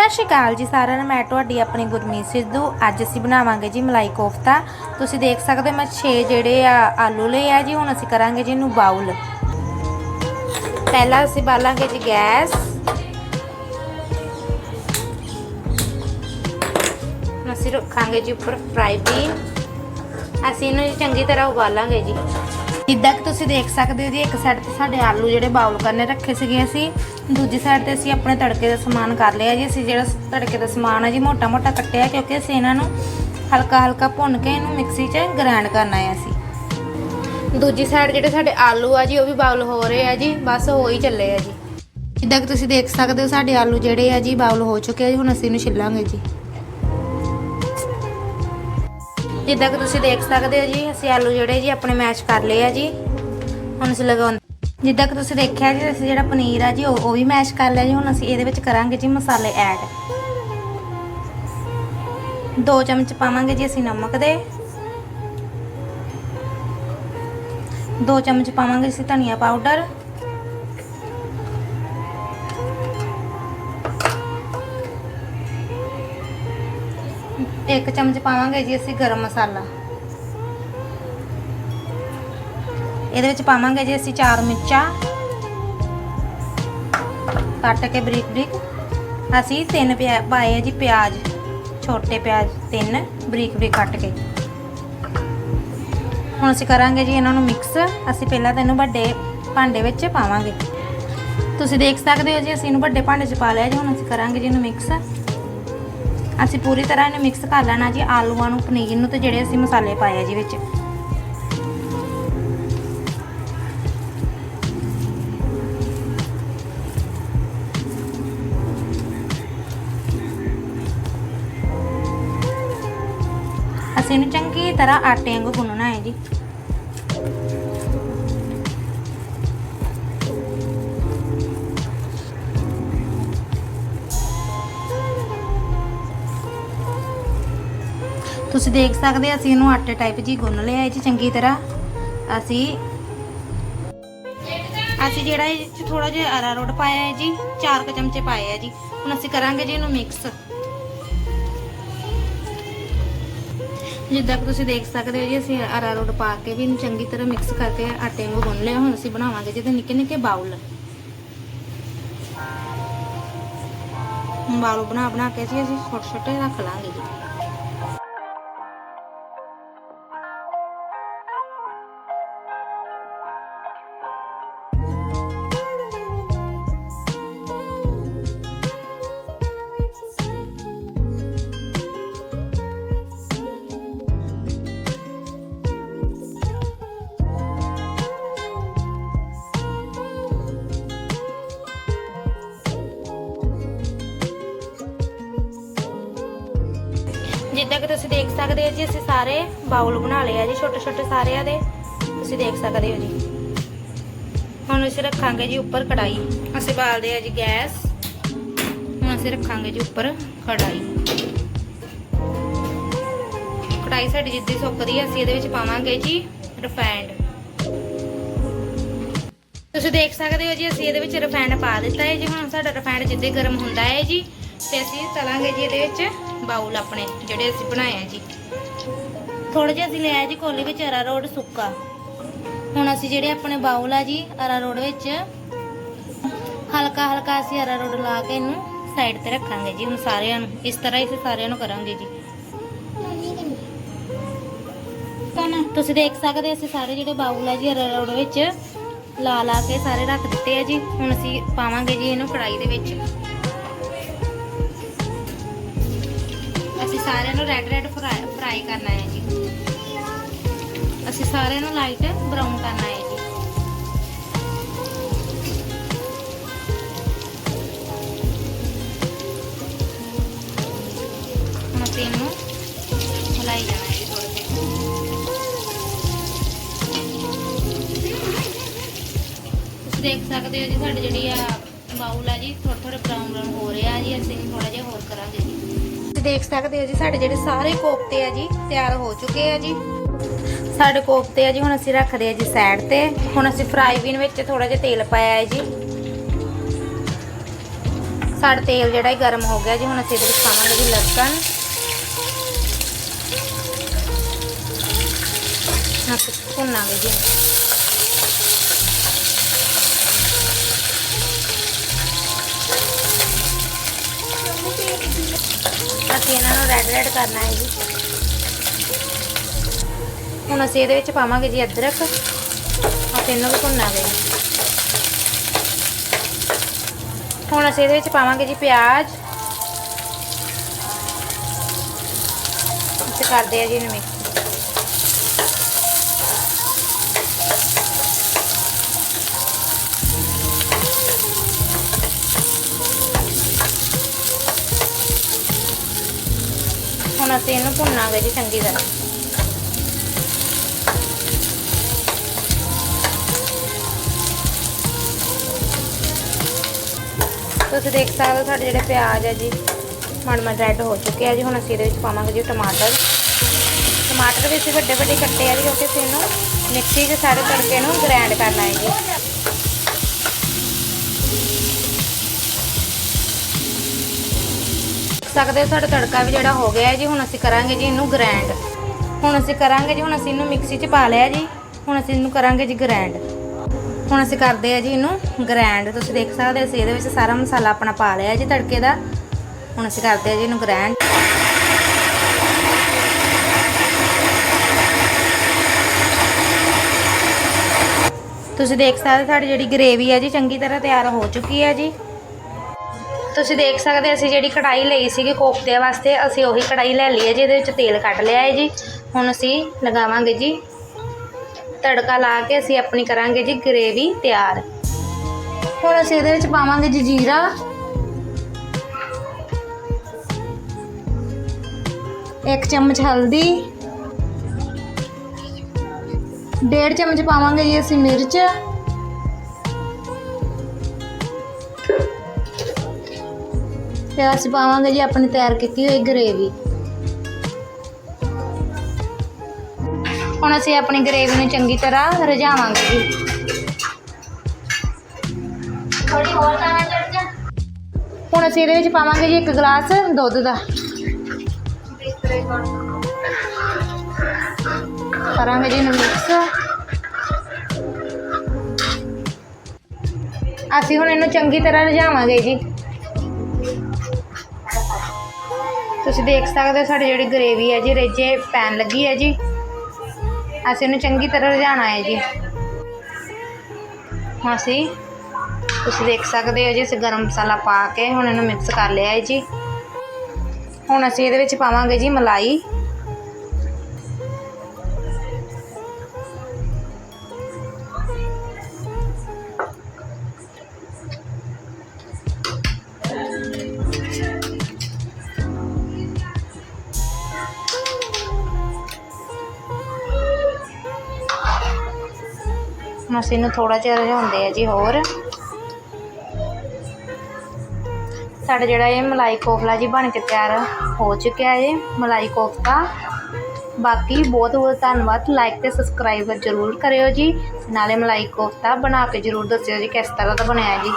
ਸਤਿ ਸ਼੍ਰੀ ਅਕਾਲ ਜੀ ਸਾਰਿਆਂ ਨੂੰ, ਮੈਂ ਤੁਹਾਡੀ ਆਪਣੀ ਗੁਰਮੀਤ ਸਿੱਧੂ। ਅੱਜ ਅਸੀਂ ਬਣਾਵਾਂਗੇ ਜੀ ਮਲਾਈ ਕੋਫਤਾ। ਤੁਸੀਂ ਦੇਖ ਸਕਦੇ ਹੋ, ਮੈਂ 6 ਜਿਹੜੇ ਆ ਆਲੂ ਲਏ ਆ ਜੀ, ਹੁਣ ਅਸੀਂ ਕਰਾਂਗੇ ਜੀ ਇਹਨੂੰ ਬਾਉਲ ਪਹਿਲਾਂ ਅਸੀਂ ਬਾਲਾਂਗੇ ਜੀ ਗੈਸ। ਅਸੀਂ ਰੱਖਾਂਗੇ ਜੀ ਉੱਪਰ ਫਰਾਈ ਪੈਨ ਅਸੀਂ ਇਹਨੂੰ ਚੰਗੀ ਤਰ੍ਹਾਂ ਉਬਾਲਾਂਗੇ ਜੀ। ਜਿੱਦਾਂ ਕਿ ਤੁਸੀਂ ਦੇਖ ਸਕਦੇ ਹੋ ਜੀ, ਇੱਕ ਸਾਈਡ ਤੇ ਸਾਡੇ ਆਲੂ ਜਿਹੜੇ ਬਾਉਲ ਕਰਨੇ ਰੱਖੇ ਸੀਗੇ ਅਸੀਂ, ਦੂਜੀ ਸਾਈਡ ਤੇ ਅਸੀਂ ਆਪਣੇ ਤੜਕੇ ਦਾ ਸਮਾਨ ਕਰ ਲਿਆ ਜੀ, ਅਸੀਂ ਜਿਹੜਾ ਤੜਕੇ ਦਾ ਸਮਾਨ ਹੈ ਜੀ ਮੋਟਾ ਮੋਟਾ ਕੱਟਿਆ ਕਿਉਂਕਿ ਅਸੀਂ ਇਹਨਾਂ ਨੂੰ ਹਲਕਾ ਹਲਕਾ ਭੁੰਨ ਕੇ ਇਹਨੂੰ ਮਿਕਸੀ 'ਚ ਗ੍ਰਾਈਂਡ ਕਰਨਾ ਹੈ ਅਸੀਂ। ਦੂਜੀ ਸਾਈਡ ਜਿਹੜੇ ਸਾਡੇ ਆਲੂ ਆ ਜੀ, ਉਹ ਵੀ ਬਾਉਲ ਹੋ ਰਹੇ ਆ ਜੀ, ਬਸ ਹੋ ਹੀ ਚੱਲੇ ਆ ਜੀ। ਜਿੱਦਾਂ ਕਿ ਤੁਸੀਂ ਦੇਖ ਸਕਦੇ ਹੋ, ਸਾਡੇ ਆਲੂ ਜਿਹੜੇ ਆ ਜੀ ਬਾਉਲ ਹੋ ਚੁੱਕੇ ਆ ਜੀ, ਹੁਣ ਅਸੀਂ ਇਹਨੂੰ ਛਿੱਲਾਂਗੇ ਜੀ। ਜਿੱਦਾਂ ਕਿ ਤੁਸੀਂ ਦੇਖ ਸਕਦੇ ਹੋ ਜੀ, ਅਸੀਂ ਆਲੂ ਜਿਹੜੇ ਜੀ ਆਪਣੇ ਮੈਸ਼ ਕਰ ਲਏ ਆ ਜੀ। ਹੁਣ ਅਸੀਂ ਲਗਾਉਂਦੇ ਜਿੱਦਾਂ ਕਿ ਤੁਸੀਂ ਦੇਖਿਆ ਜੀ, ਅਸੀਂ ਜਿਹੜਾ ਪਨੀਰ ਆ ਜੀ, ਉਹ ਉਹ ਵੀ ਮੈਸ਼ ਕਰ ਲਿਆ ਜੀ। ਹੁਣ ਅਸੀਂ ਇਹਦੇ ਵਿੱਚ ਕਰਾਂਗੇ ਜੀ ਮਸਾਲੇ ਐਡ। ਦੋ ਚਮਚ ਪਾਵਾਂਗੇ ਜੀ ਅਸੀਂ ਨਮਕ ਦੇ। ਦੋ ਚਮਚ ਪਾਵਾਂਗੇ ਅਸੀਂ ਧਨੀਆ ਪਾਊਡਰ। ਇੱਕ ਚਮਚ ਪਾਵਾਂਗੇ ਜੀ ਅਸੀਂ ਗਰਮ ਮਸਾਲਾ। ਇਹਦੇ ਵਿੱਚ ਪਾਵਾਂਗੇ ਜੀ ਅਸੀਂ ਚਾਰ ਮਿਰਚਾਂ। ਕੱਟ ਕੇ ਬਰੀਕ ਬਰੀਕ। ਅਸੀਂ ਤਿੰਨ ਪਿਆ, ਪਾਏ ਆ ਜੀ ਪਿਆਜ਼, ਛੋਟੇ ਪਿਆਜ਼ ਤਿੰਨ, ਬਰੀਕ ਬਰੀਕ ਕੱਟ ਕੇ। ਹੁਣ ਅਸੀਂ ਕਰਾਂਗੇ ਜੀ ਇਹਨਾਂ ਨੂੰ ਮਿਕਸ। ਅਸੀਂ ਪਹਿਲਾਂ ਤਾਂ ਇਹਨੂੰ ਵੱਡੇ ਭਾਂਡੇ ਵਿੱਚ ਪਾਵਾਂਗੇ। ਤੁਸੀਂ ਦੇਖ ਸਕਦੇ ਹੋ ਜੀ ਅਸੀਂ ਇਹਨੂੰ ਵੱਡੇ ਭਾਂਡੇ 'ਚ ਪਾ ਲਿਆ ਜੀ, ਹੁਣ ਅਸੀਂ ਕਰਾਂਗੇ ਜੀ ਇਹਨੂੰ ਮਿਕਸ। ਅਸੀਂ ਪੂਰੀ ਤਰ੍ਹਾਂ ਇਹਨੂੰ ਮਿਕਸ ਕਰ ਲੈਣਾ ਜੀ, ਆਲੂਆਂ ਨੂੰ, ਪਨੀਰ ਨੂੰ ਤੇ ਜਿਹੜੇ ਅਸੀਂ ਮਸਾਲੇ ਪਾਏ ਆ ਜੀ ਵਿੱਚ। ਅਸੀਂ ਇਹਨੂੰ ਚੰਗੀ ਤਰ੍ਹਾਂ ਆਟੇ ਵਾਂਗੂ ਗੁੰਨਣਾ ਹੈ ਜੀ। ਤੁਸੀਂ ਦੇਖ ਸਕਦੇ ਅਸੀਂ ਇਹਨੂੰ ਆਟੇ ਟਾਈਪ ਜੀ ਗੁੰਨ ਲਿਆ ਹੈ ਜੀ ਚੰਗੀ ਤਰ੍ਹਾਂ। ਅਸੀਂ ਅਸੀਂ ਜਿਹੜਾ ਇਹ ਚ ਥੋੜਾ ਜਿਹਾ ਅਰਾਰੋਟ ਪਾਇਆ ਹੈ ਜੀ 4 ਕੁ ਚਮਚੇ ਪਾਏ ਆ ਜੀ। ਹੁਣ ਅਸੀਂ ਕਰਾਂਗੇ ਜੀ ਇਹਨੂੰ ਮਿਕਸ ਜਿੱਦਾਂ ਕਿ ਤੁਸੀਂ ਦੇਖ ਸਕਦੇ ਹੋ ਜੀ, ਅਸੀਂ ਅਰਾਰੋਟ ਪਾ ਕੇ ਵੀ ਇਹਨੂੰ ਚੰਗੀ ਤਰ੍ਹਾਂ ਮਿਕਸ ਕਰਕੇ ਆਟੇ ਨੂੰ ਗੁੰਨ ਲਿਆ। ਹੁਣ ਅਸੀਂ ਬਣਾਵਾਂਗੇ ਜਿਹਦੇ ਨਿੱਕੇ ਨਿੱਕੇ ਬਾਉਲ ਬਾਉਲ ਬਣਾ ਬਣਾ ਕੇ ਜੀ ਅਸੀਂ ਛੋਟੇ ਛੋਟੇ ਰੱਖ ਲਾਂਗੇ ਜੀ। ਜਿੱਦਾਂ ਕਿ ਤੁਸੀਂ ਦੇਖ ਸਕਦੇ ਹੋ ਜੀ, ਅਸੀਂ ਸਾਰੇ ਬਾਉਲ ਬਣਾ ਲਏ ਆ ਜੀ ਛੋਟੇ ਛੋਟੇ ਸਾਰਿਆਂ ਦੇ। ਤੁਸੀਂ ਦੇਖ ਸਕਦੇ ਹੋ ਜੀ। ਹੁਣ ਅਸੀਂ ਰੱਖਾਂਗੇ ਜੀ ਉੱਪਰ ਕੜਾਈ ਅਸੀਂ ਬਾਲਦੇ ਆ ਜੀ ਗੈਸ। ਹੁਣ ਅਸੀਂ ਰੱਖਾਂਗੇ ਜੀ ਉੱਪਰ ਕੜਾਈ ਕੜਾਈ ਸਾਡੀ ਜਿੱਦੀ ਸੁੱਕਦੀ ਹੈ ਅਸੀਂ ਇਹਦੇ ਵਿੱਚ ਪਾਵਾਂਗੇ ਜੀ ਰਿਫਾਈਂਡ ਤੁਸੀਂ ਦੇਖ ਸਕਦੇ ਹੋ ਜੀ, ਅਸੀਂ ਇਹਦੇ ਵਿੱਚ ਰਿਫਾਈਂਡ ਪਾ ਦਿੱਤਾ ਹੈ ਜੀ। ਹੁਣ ਸਾਡਾ ਰਿਫਾਈਂਡ ਜਿੱਦੇ ਗਰਮ ਹੁੰਦਾ ਹੈ ਜੀ, ਤੇ ਅਸੀਂ ਤਲਾਂਗੇ ਜੀ ਇਹਦੇ ਵਿੱਚ। ਬਾਉਲ ਆਪਣੇ, ਜਿਹੜੇ ਅਸੀਂ ਬਣਾਏ ਆ ਜੀ। ਥੋੜਾ ਜਿਹਾ ਅਸੀਂ ਲਿਆ ਜੀ ਕੋਲੀ ਵਿੱਚ ਅਰਾਰੋਟ ਸੁੱਕਾ। ਹੁਣ ਅਸੀਂ ਜਿਹੜੇ ਆਪਣੇ ਬਾਉਲ ਆ ਜੀ ਅਰਾਰੋਟ ਵਿੱਚ ਹਲਕਾ ਹਲਕਾ ਅਸੀਂ ਅਰਾਰੋਟ ਲਾ ਕੇ ਇਹਨੂੰ ਸਾਈਡ ਤੇ ਰੱਖਾਂਗੇ ਜੀ। ਹੁਣ ਸਾਰਿਆਂ ਨੂੰ, ਇਸ ਤਰ੍ਹਾਂ ਹੀ ਅਸੀਂ ਸਾਰਿਆਂ ਨੂੰ ਕਰਾਂਗੇ ਜੀ। ਤੁਸੀਂ ਦੇਖ ਸਕਦੇ ਅਸੀਂ ਸਾਰੇ ਜਿਹੜੇ ਬਾਉਲ ਆ ਜੀ ਅਰਾ ਰੋਡ ਵਿੱਚ ਲਾ ਲਾ ਕੇ ਸਾਰੇ ਰੱਖ ਦਿੱਤੇ ਆ ਜੀ। ਹੁਣ ਅਸੀਂ ਪਾਵਾਂਗੇ ਜੀ ਇਹਨੂੰ ਕੜਾਈ ਦੇ ਵਿੱਚ। ਅਸੀਂ ਸਾਰਿਆਂ ਨੂੰ ਰੈੱਡ ਰੈੱਡ ਫਰਾਈ ਕਰਨਾ ਹੈ ਜੀ। ਅਸੀਂ ਸਾਰਿਆਂ ਨੂੰ ਲਾਈਟ ਬਰਾਊਨ ਕਰਨਾ ਹੈ ਜੀ। ਹੁਣ ਅਸੀਂ ਇਹਨੂੰ ਹਿਲਾਈ ਜਾਣਾ ਹੈ ਜੀ ਥੋੜਾ ਜਿਹਾ ਤੁਸੀਂ ਦੇਖ ਸਕਦੇ ਹੋ ਜੀ, ਸਾਡੀ ਜਿਹੜੀ ਆ ਬਾਉਲ ਆ ਜੀ ਥੋੜਾ ਥੋੜਾ ਬਰਾਊਨ ਬਰਾਊਨ ਹੋ ਰਿਹਾ ਜੀ, ਅਸੀਂ ਥੋੜਾ ਜਿਹਾ ਹੋਰ ਕਰਾਂਗੇ ਜੀ। ਤੁਸੀਂ ਦੇਖ ਸਕਦੇ ਹੋ ਜੀ, ਸਾਡੇ ਜਿਹੜੇ ਸਾਰੇ ਕੋਫਤੇ ਆ ਜੀ, ਤਿਆਰ ਹੋ ਚੁੱਕੇ ਆ ਜੀ। ਸਾਡੇ ਕੋਫਤੇ ਆ ਜੀ, ਹੁਣ ਅਸੀਂ ਰੱਖਦੇ ਆ ਜੀ ਸਾਈਡ ਤੇ। ਹੁਣ ਅਸੀਂ ਫਰਾਈ ਪੈਨ ਵਿੱਚ ਥੋੜਾ ਜਿਹਾ ਤੇਲ ਪਾਇਆ ਹੈ ਜੀ। ਸਾਡਾ ਤੇਲ ਜਿਹੜਾ ਗਰਮ ਹੋ ਗਿਆ ਜੀ, ਹੁਣ ਅਸੀਂ ਇਹਦੇ ਵਿੱਚ ਪਾਵਾਂਗੇ ਜੀ ਲਸਣ। ਅਸੀਂ ਭੁੰਨਾਂਗੇ ਜੀ। ਅਸੀਂ ਇਹਨਾਂ ਨੂੰ ਰੈਡ ਰੈਡ ਕਰਨਾ ਹੈ ਜੀ। ਹੁਣ ਅਸੀਂ ਇਹਦੇ ਵਿੱਚ ਪਾਵਾਂਗੇ ਜੀ ਅਦਰਕ। ਅਸੀਂ ਇਹਨੂੰ ਵੀ ਭੁੰਨਾਂਗੇ ਹੁਣ ਅਸੀਂ ਇਹਦੇ ਵਿੱਚ ਪਾਵਾਂਗੇ ਜੀ ਪਿਆਜ਼। ਅਸੀਂ ਕਰਦੇ ਆ ਜੀ ਇਹਨੂੰ ਮਿਕਸ ਹੁਣ ਅਸੀਂ ਇਹਨੂੰ ਭੁੰਨਾਂਗੇ ਜੀ ਚੰਗੀ ਤਰ੍ਹਾਂ। ਤੁਸੀਂ ਦੇਖ ਸਕਦੇ ਹੋ ਸਾਡੇ ਜਿਹੜੇ ਪਿਆਜ਼ ਹੈ ਜੀ ਮਣ ਮਣ ਹੋ ਚੁੱਕੇ ਆ ਜੀ। ਹੁਣ ਅਸੀਂ ਇਹਦੇ ਵਿੱਚ ਪਾਵਾਂਗੇ ਜੀ ਟਮਾਟਰ। ਟਮਾਟਰ ਵੀ ਅਸੀਂ ਵੱਡੇ ਵੱਡੇ ਕੱਟੇ ਆ ਜੀ ਕਿਉਂਕਿ ਅਸੀਂ ਇਹਨੂੰ ਮਿਕਸੀ 'ਚ ਸਾਰੇ ਤੜਕੇ ਨੂੰ ਗ੍ਰਾਈਂਡ ਕਰਨਾ ਹੈ ਜੀ। ਸਕਦੇ ਹੋ ਸਾਡਾ ਤੜਕਾ ਵੀ ਜਿਹੜਾ ਹੋ ਗਿਆ ਹੈ ਜੀ, ਹੁਣ ਅਸੀਂ ਕਰਾਂਗੇ ਜੀ ਇਹਨੂੰ ਗ੍ਰੈਂਡ ਹੁਣ ਅਸੀਂ ਕਰਾਂਗੇ ਜੀ, ਹੁਣ ਅਸੀਂ ਇਹਨੂੰ ਮਿਕਸੀ 'ਚ ਪਾ ਲਿਆ ਜੀ। ਹੁਣ ਅਸੀਂ ਇਹਨੂੰ ਕਰਾਂਗੇ ਜੀ ਗ੍ਰਾਈਂਡ ਹੁਣ ਅਸੀਂ ਕਰਦੇ ਆ ਜੀ ਇਹਨੂੰ ਗ੍ਰਾਈਂਡ ਤੁਸੀਂ ਦੇਖ ਸਕਦੇ ਹੋ, ਅਸੀਂ ਇਹਦੇ ਵਿੱਚ ਸਾਰਾ ਮਸਾਲਾ ਆਪਣਾ ਪਾ ਲਿਆ ਜੀ ਤੜਕੇ ਦਾ। ਹੁਣ ਅਸੀਂ ਕਰਦੇ ਆ ਜੀ ਇਹਨੂੰ ਗ੍ਰਾਈਂਡ ਤੁਸੀਂ ਦੇਖ ਸਕਦੇ ਸਾਡੀ ਜਿਹੜੀ ਗ੍ਰੇਵੀ ਹੈ ਜੀ ਚੰਗੀ ਤਰ੍ਹਾਂ ਤਿਆਰ ਹੋ ਚੁੱਕੀ ਹੈ ਜੀ। ਤੁਸੀਂ ਦੇਖ ਸਕਦੇ ਅਸੀਂ ਜਿਹੜੀ ਕੜਾਈ ਲਈ ਸੀਗੀ ਕੋਫਤੇ ਵਾਸਤੇ, ਅਸੀਂ ਉਹੀ ਕੜਾਈ ਲੈ ਲਈ ਹੈ ਜੀ ਇਹਦੇ ਵਿੱਚ ਤੇਲ ਕੱਢ ਲਿਆ ਹੈ ਜੀ। ਹੁਣ ਅਸੀਂ ਲਗਾਵਾਂਗੇ ਜੀ। ਤੜਕਾ ਲਾ ਕੇ ਅਸੀਂ ਆਪਣੀ ਕਰਾਂਗੇ ਜੀ ਗ੍ਰੇਵੀ ਤਿਆਰ। ਹੁਣ ਅਸੀਂ ਇਹਦੇ ਵਿੱਚ ਪਾਵਾਂਗੇ ਜੀ ਜੀਰਾ। ਇੱਕ ਚਮਚ ਹਲਦੀ। ਡੇਢ ਚਮਚ ਪਾਵਾਂਗੇ ਜੀ ਅਸੀਂ ਮਿਰਚ। ਫਿਰ ਅਸੀਂ ਪਾਵਾਂਗੇ ਜੀ ਆਪਣੀ ਤਿਆਰ ਕੀਤੀ ਹੋਈ ਗਰੇਵੀ ਹੁਣ ਅਸੀਂ ਆਪਣੀ ਗਰੇਵੀ ਨੂੰ ਚੰਗੀ ਤਰ੍ਹਾਂ ਰਝਾਵਾਂਗੇ ਜੀ। ਥੋੜੀ ਹੋਰ ਦਾਣਾ ਚੜ ਜਾ। ਹੁਣ ਅਸੀਂ ਇਹਦੇ ਵਿੱਚ ਪਾਵਾਂਗੇ ਜੀ ਇੱਕ ਗਲਾਸ ਦੁੱਧ ਦਾ। ਕਰਾਂਗੇ ਜੀ ਇਹਨੂੰ ਮਿਕਸ ਅਸੀਂ ਹੁਣ ਇਹਨੂੰ ਚੰਗੀ ਤਰ੍ਹਾਂ ਰਝਾਵਾਂਗੇ ਜੀ। ਤੁਸੀਂ ਦੇਖ ਸਕਦੇ ਹੋ ਸਾਡੀ ਜਿਹੜੀ ਗਰੇਵੀ ਹੈ ਜੀ, ਰੇਜੇ ਪੈਨ ਲੱਗੀ ਹੈ ਜੀ। ਅਸੀਂ ਇਹਨੂੰ ਚੰਗੀ ਤਰ੍ਹਾਂ ਰਝਾਣਾ ਹੈ ਜੀ। ਹੁਣ ਅਸੀਂ ਤੁਸੀਂ ਦੇਖ ਸਕਦੇ ਹੋ ਜੀ, ਅਸੀਂ ਗਰਮ ਮਸਾਲਾ ਪਾ ਕੇ ਹੁਣ ਇਹਨੂੰ ਮਿਕਸ ਕਰ ਲਿਆ ਹੈ ਜੀ। ਹੁਣ ਅਸੀਂ ਇਹਦੇ ਵਿੱਚ ਪਾਵਾਂਗੇ ਜੀ ਮਲਾਈ। ਹੁਣ ਅਸੀਂ ਇਹਨੂੰ ਥੋੜਾ ਜਿਹਾ ਰਝਾਉਂਦੇ ਆ ਜੀ ਹੋਰ। ਸਾਡਾ ਜਿਹੜਾ ਇਹ ਮਲਾਈ ਕੋਫਲਾ ਜੀ ਬਣ ਕੇ ਤਿਆਰ ਹੋ ਚੁੱਕਿਆ ਹੈ ਮਲਾਈ ਕੋਫਤਾ। ਬਾਕੀ ਬਹੁਤ ਬਹੁਤ ਧੰਨਵਾਦ ਲਾਈਕ ਤੇ ਸਬਸਕ੍ਰਾਈਬ ਜ਼ਰੂਰ ਕਰਿਓ ਜੀ। ਨਾਲੇ ਮਲਾਈ ਕੋਫਤਾ ਬਣਾ ਕੇ ਜ਼ਰੂਰ ਦੱਸਿਓ ਜੀ ਕਿਸ ਤਰ੍ਹਾਂ ਦਾ ਬਣਿਆ ਜੀ।